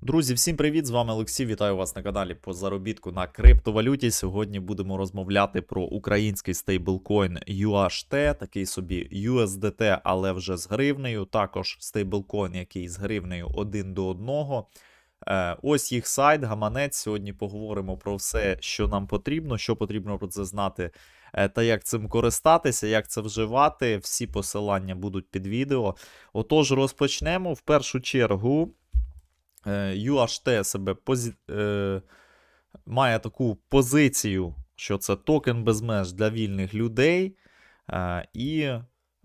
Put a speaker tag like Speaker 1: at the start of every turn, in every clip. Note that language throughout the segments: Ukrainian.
Speaker 1: Друзі, всім привіт! З вами Олексій. Вітаю вас на каналі по заробітку на криптовалюті. Сьогодні будемо розмовляти про український стейблкоін UHT, такий собі USDT, але вже з гривнею. Також стейблкоін, який з гривнею один до одного. Е, Ось їх сайт, гаманець. Сьогодні поговоримо про все, що нам потрібно, що потрібно про це знати, е, та як цим користатися, як це вживати. Всі посилання будуть під відео. Отож, розпочнемо в першу чергу. Е, UHT себе позі... е, має таку позицію, що це токен без меж для вільних людей. Е, і,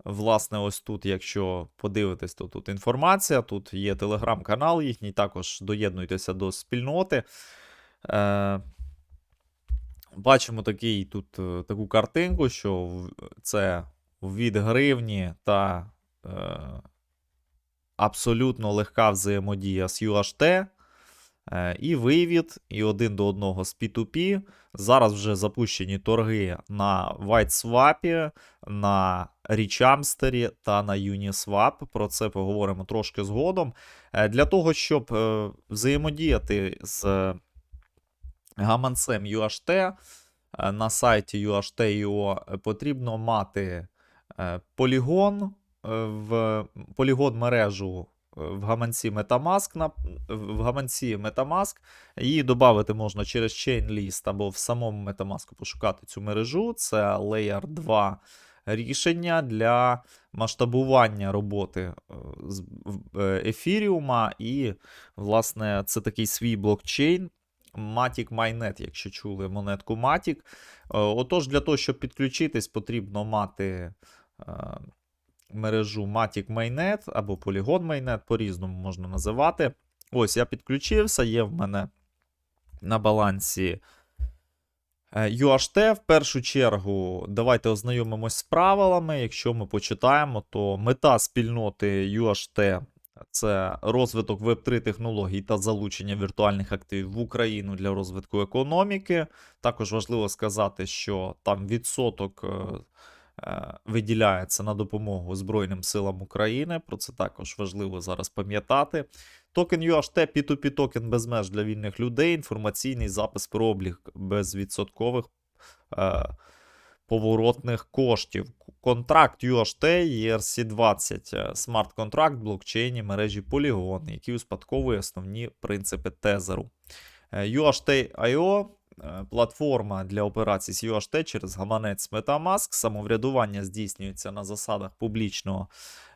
Speaker 1: власне, ось тут, якщо подивитись, то тут інформація, тут є телеграм-канал їхній, також доєднуйтеся до спільноти. Е, бачимо такий, тут е, таку картинку, що це від гривні та. Абсолютно легка взаємодія з UHT. е, І вивід, і один до одного з P2P. Зараз вже запущені торги на WhiteSwap, на Reachamster та на Uniswap. Про це поговоримо трошки згодом. Е, Для того, щоб е, взаємодіяти з гаманцем UHT на сайті UHT.io потрібно мати полігон в полігон мережу е, в гаманці Metamask, в гаманці Metamask. Її додати можна через Chainlist або в самому Metamask пошукати цю мережу. Це Layer 2 рішення для масштабування роботи е, з е, ефіріума. І, власне, це такий свій блокчейн. Matic Mainnet, якщо чули монетку Matic. Е, Отож, для того, щоб підключитись, потрібно мати е, мережу Matic Mainnet або Polygon Mainnet, по-різному можна називати. Ось я підключився, є в мене на балансі е, UHT. В першу чергу, давайте ознайомимось з правилами. Якщо ми почитаємо, то мета спільноти UHT це розвиток Web3 технологій та залучення віртуальних активів в Україну для розвитку економіки. Також важливо сказати, що там відсоток е, виділяється на допомогу Збройним силам України. Про це також важливо зараз пам'ятати. Токен UHT P2P токен без меж для вільних людей, інформаційний запис про облік безвідсоткових е, поворотних коштів. Контракт UHT ERC20 е, смарт-контракт блокчейні мережі Polygon, який успадковує основні принципи тезеру. Е, UHT.io е, платформа для операцій з UHT через гаманець Metamask. Самоврядування здійснюється на засадах публічного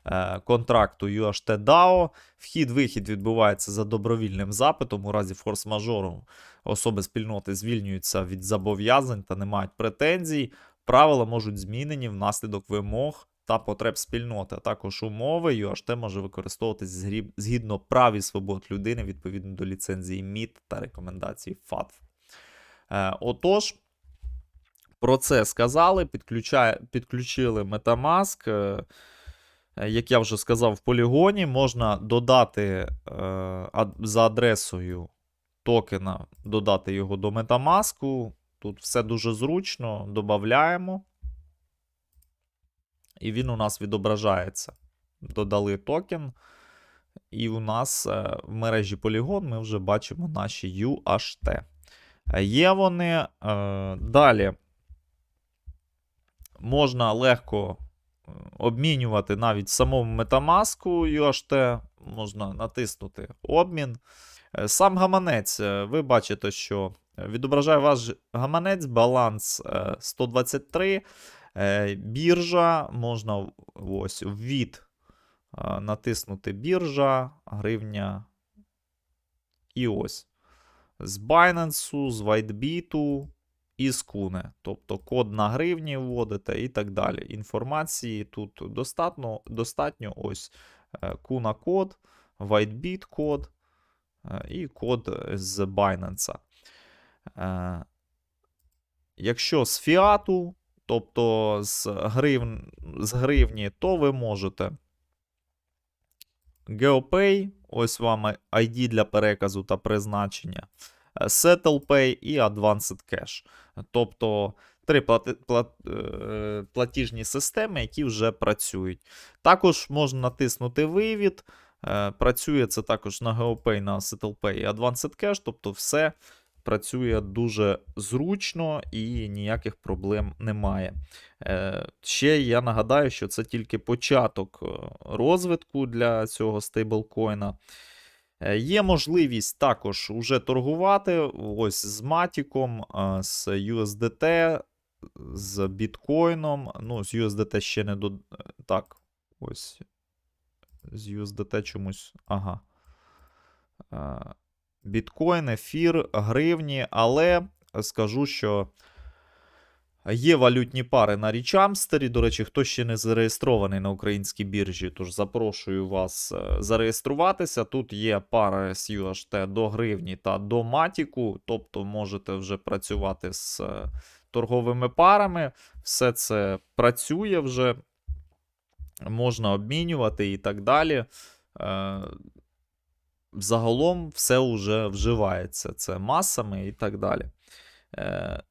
Speaker 1: е, контракту UHT DAO. Вхід-вихід відбувається за добровільним запитом. У разі форс-мажору особи спільноти звільнюються від зобов'язань та не мають претензій. Правила можуть змінені внаслідок вимог та потреб спільноти, а також умови. UHT може використовуватись згідно прав і свобод людини відповідно до ліцензії MIT та рекомендацій FATF. Е, отож, про це сказали, підключає, підключили Metamask. Е, як я вже сказав, в полігоні можна додати е, за адресою токена, додати його до Metamask. Тут все дуже зручно, додаємо. І він у нас відображається. Додали токен. І у нас в мережі Polygon ми вже бачимо наші UHT. Є вони. е, Далі можна легко е, обмінювати навіть самому Metamask UHT. Можна натиснути обмін. Е, Сам гаманець, ви бачите, що відображає ваш гаманець, баланс е, 123. Е, Біржа, можна ось ввід е, натиснути біржа, гривня. І ось. З Binance, з WhiteBit і з Kune. Тобто код на гривні вводите і так далі. Інформації тут достатньо, достатньо ось е, Kuna код, WhiteBit код е, і код з Binance. Е, Якщо з фіату, тобто з, гривн, з гривні, то ви можете GeoPay, ось вам ID для переказу та призначення, е, SettlePay і Advanced Cash. Тобто три е, платіжні системи, які вже працюють. Також можна натиснути вивід. Е, Працює це також на GeoPay, на SettlePay і Advanced Cash, тобто все працює дуже зручно і ніяких проблем немає. Е, Ще я нагадаю, що це тільки початок е, розвитку для цього стейблкоїна. Е, Є можливість також уже торгувати ось з Матіком, з USDT, з біткоїном. Ну, з USDT ще не до. Так, ось. З USDT чомусь. Ага. Е, Біткоін, ефір, гривні, але скажу, що є валютні пари на Річамстері. До речі, хто ще не зареєстрований на українській біржі, тож запрошую вас е, зареєструватися. Тут є пара з UHT до гривні та до матіку, тобто можете вже працювати з е, торговими парами. Все це працює вже, можна обмінювати і так далі. Е, Загалом все вже вживається. Це масами і так далі. Е,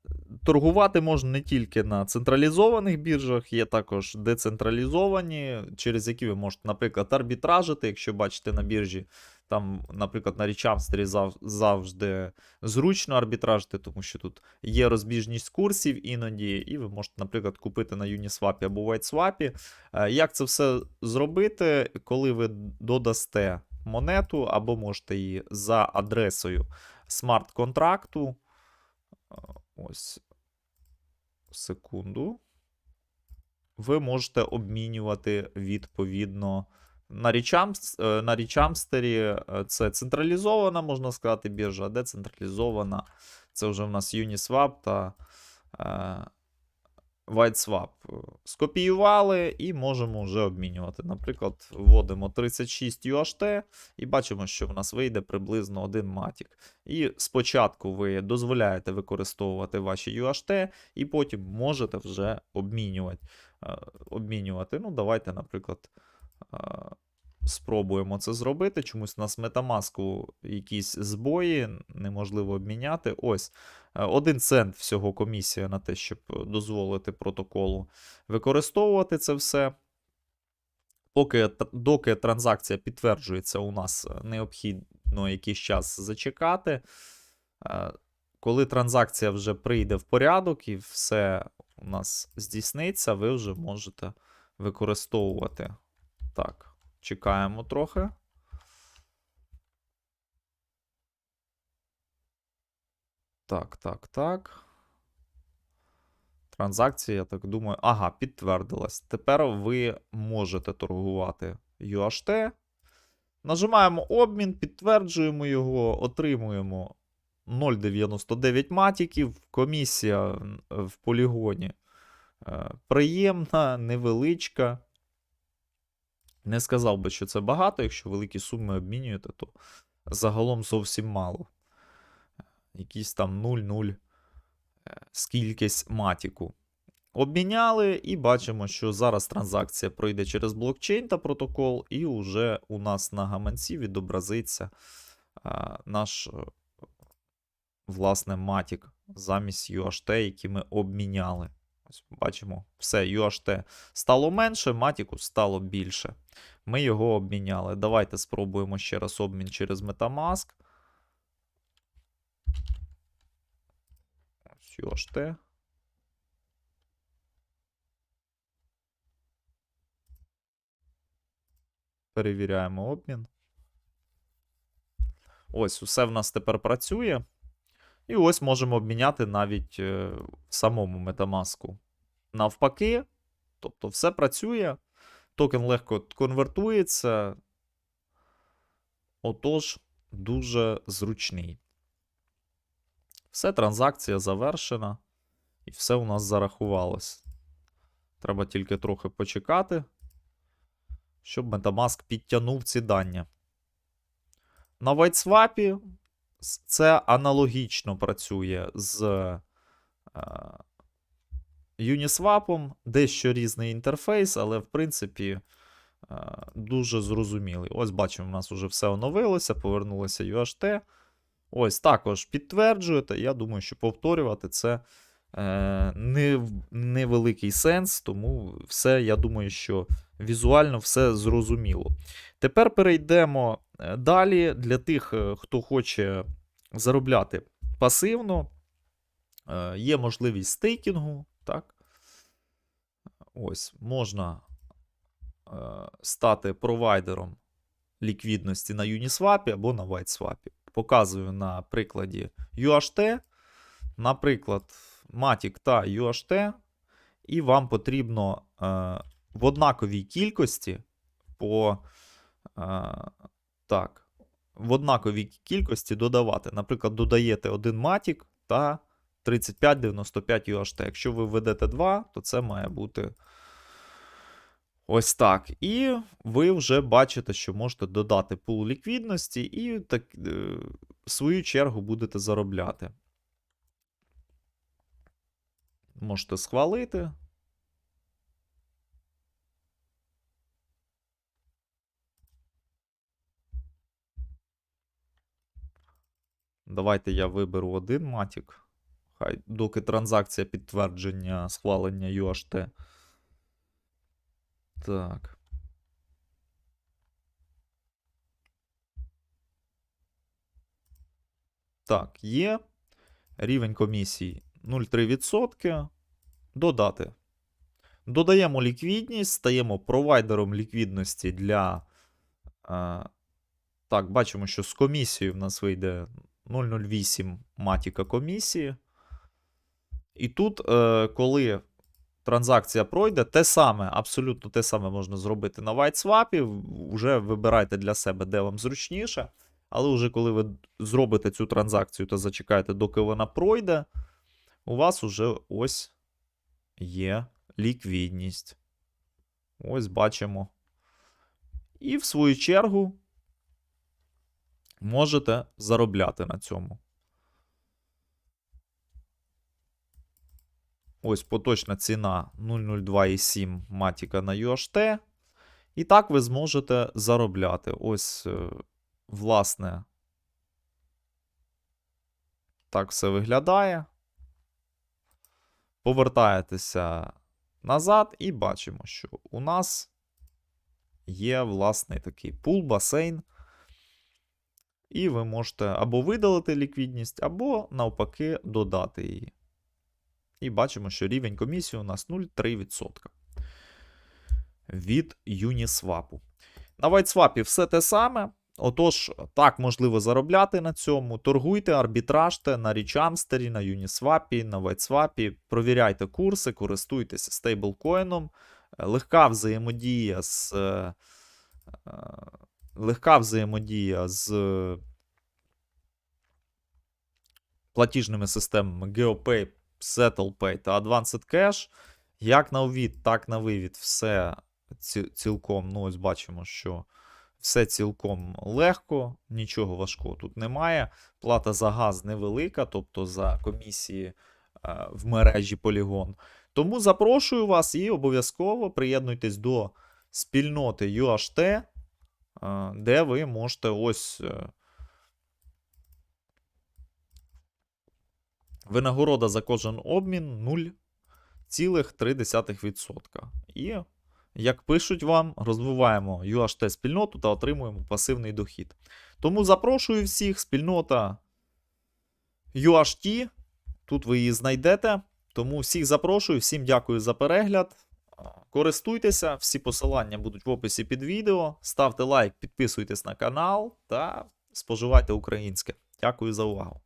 Speaker 1: Торгувати можна не тільки на централізованих біржах, є також децентралізовані, через які ви можете, наприклад, арбітражити, якщо бачите на біржі. Там, наприклад, на Річамстері зав- завжди зручно арбітражити, тому що тут є розбіжність курсів іноді, і ви можете, наприклад, купити на Uniswap або WhiteSwap. Е, Як це все зробити, коли ви додасте монету, або можете її за адресою смарт-контракту. Е, Ось. Секунду. Ви можете обмінювати відповідно на е, Річамстері. е, Це централізована, можна сказати, біржа, а децентралізована. Це вже в нас Uniswap та WhiteSwap. Скопіювали і можемо вже обмінювати. Наприклад, вводимо 36 UHT і бачимо, що в нас вийде приблизно один матік. І спочатку ви дозволяєте використовувати ваші UHT, і потім можете вже обмінювати. Е, обмінювати. Ну, давайте, наприклад, е, спробуємо це зробити. Чомусь у нас Metamask якісь збої, неможливо обміняти. Ось. Е, Один цент всього комісія на те, щоб дозволити протоколу використовувати це все. Поки, доки транзакція підтверджується, у нас е, необхідно якийсь час зачекати. Е, Коли транзакція вже прийде в порядок і все у нас здійсниться, ви вже можете використовувати. Так, чекаємо трохи. Так, так, так. Транзакція, я так думаю. Ага, підтвердилась. Тепер ви можете торгувати UHT. Нажимаємо обмін, підтверджуємо його, отримуємо 0,99 матіків. Комісія в полігоні е, приємна, невеличка. Не сказав би, що це багато. Якщо великі суми обмінюєте, то загалом зовсім мало. Якісь там 0,0 е, скількись матіку. Обміняли і бачимо, що зараз транзакція пройде через блокчейн та протокол, і вже у нас на гаманці відобразиться а, наш, е, власне, матік замість UHT, який ми обміняли. Ось бачимо, все, UHT стало менше, матіку стало більше. Ми його обміняли. Давайте спробуємо ще раз обмін через Metamask. UHT. Перевіряємо обмін. Ось, усе в нас тепер працює. І ось можемо обміняти навіть е, в самому Metamask. Навпаки, тобто все працює. Токен легко конвертується. Отож, дуже зручний. Все, транзакція завершена. І все у нас зарахувалось. Треба тільки трохи почекати, щоб Metamask підтягнув ці дані. На WhiteSwap це аналогічно працює з е, Uniswap, дещо різний інтерфейс, але в принципі е, дуже зрозумілий. Ось бачимо, у нас вже все оновилося, повернулося UHT. Ось також підтверджуєте. Я думаю, що повторювати це е, не, невеликий сенс, тому все, я думаю, що візуально все зрозуміло. Тепер перейдемо е, далі для тих, е, хто хоче заробляти пасивно. Е, Є можливість стейкінгу, так? Ось, можна е, стати провайдером ліквідності на Uniswap або на WhiteSwap. Показую на прикладі UHT, наприклад, Matic та UHT, і вам потрібно е, в однаковій кількості по е, так, в однаковій кількості додавати. Наприклад, додаєте один Matic та 3595 UHT. Якщо ви введете 2, то це має бути ось так. І ви вже бачите, що можете додати пул ліквідності і так, е, в свою чергу будете заробляти. Можете схвалити. Давайте я виберу один матік. Хай, доки транзакція підтвердження схвалення UHT. Так. Так, є. Рівень комісії 0,3%. Додати. Додаємо ліквідність, стаємо провайдером ліквідності для. Е, так, бачимо, що з комісією в нас вийде 0,08 матіка комісії. І тут, е, коли транзакція пройде, те саме, абсолютно те саме можна зробити на WhiteSwap. Вже вибирайте для себе, де вам зручніше. Але вже коли ви зробите цю транзакцію та зачекаєте, доки вона пройде, у вас уже ось є ліквідність. Ось бачимо. І в свою чергу можете заробляти на цьому. Ось поточна ціна 002,7 матіка на UHT. І так ви зможете заробляти. Ось, е, власне, так все виглядає. Повертаєтеся назад і бачимо, що у нас є власний такий пул, басейн. І ви можете або видалити ліквідність, або навпаки додати її. І бачимо, що рівень комісії у нас 0,3% від Uniswap. На WhiteSwap все те саме. Отож, так можливо заробляти на цьому. Торгуйте, арбітражте на Річамстері, на Uniswap, на WhiteSwap. Провіряйте курси, користуйтеся стейблкоїном. Легка взаємодія з. е, е, Легка взаємодія з платіжними системами GeoPay, SettlePay та Advanced Cash. Як на ввід, так на вивід, все цілком. Ну, ось бачимо, що все цілком легко, нічого важкого тут немає. Плата за газ невелика, тобто за комісії е, в мережі Polygon. Тому запрошую вас і обов'язково приєднуйтесь до спільноти UHT, е, де ви можете ось. Винагорода за кожен обмін 0,3%. І, як пишуть вам, розвиваємо UHT спільноту та отримуємо пасивний дохід. Тому запрошую всіх, спільнота UHT. Тут ви її знайдете. Тому всіх запрошую, всім дякую за перегляд. Користуйтеся, всі посилання будуть в описі під відео. Ставте лайк, підписуйтесь на канал та споживайте українське. Дякую за увагу.